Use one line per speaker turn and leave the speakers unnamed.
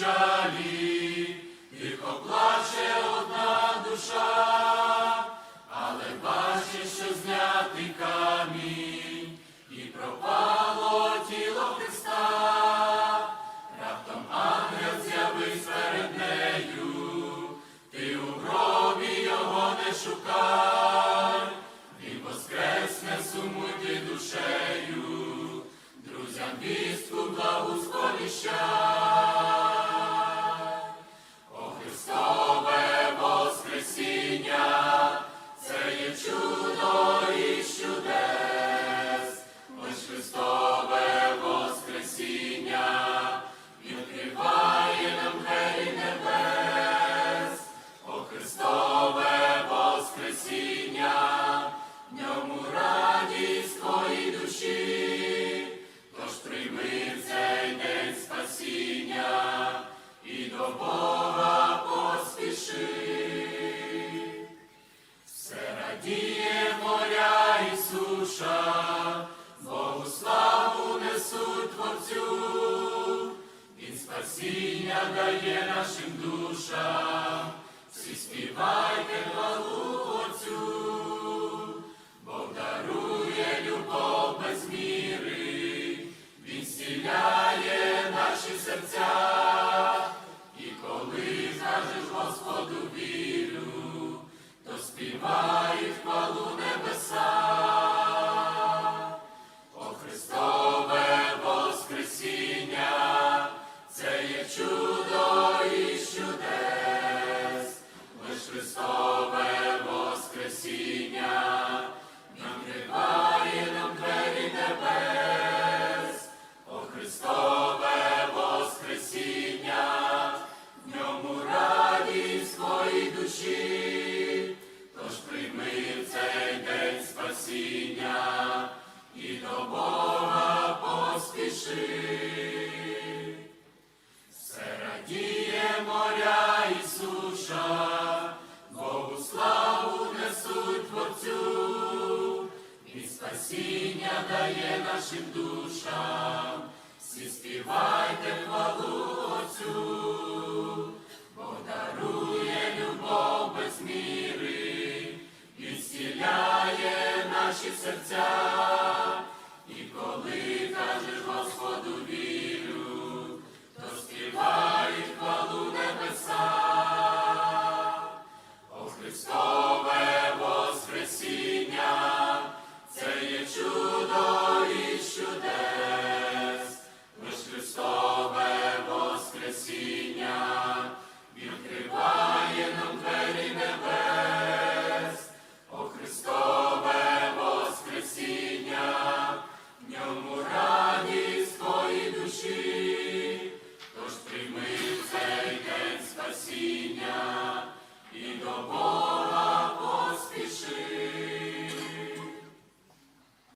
печалі, тихо плаче одна душа, але бачить, що знятий камінь, і пропало тіло Христа. Раптом ангел з'явився перед нею, ти у гробі його не шукай, він воскресне сумуй ти душею, друзям вістку благу спасіння дає нашим душам, всі співайте хвалу чудо і чудес, лиш Христове Воскресіння, відкриває нам двері небес. О Христове Воскресіння, в ньому радість твоїй душі, тож прийми цей день спасіння і до Бога поспіши. Дає нашим душам, всі співайте хвалу Отцю, бо дарує любов без міри, і зціляє наші серця, Сюда і сюди.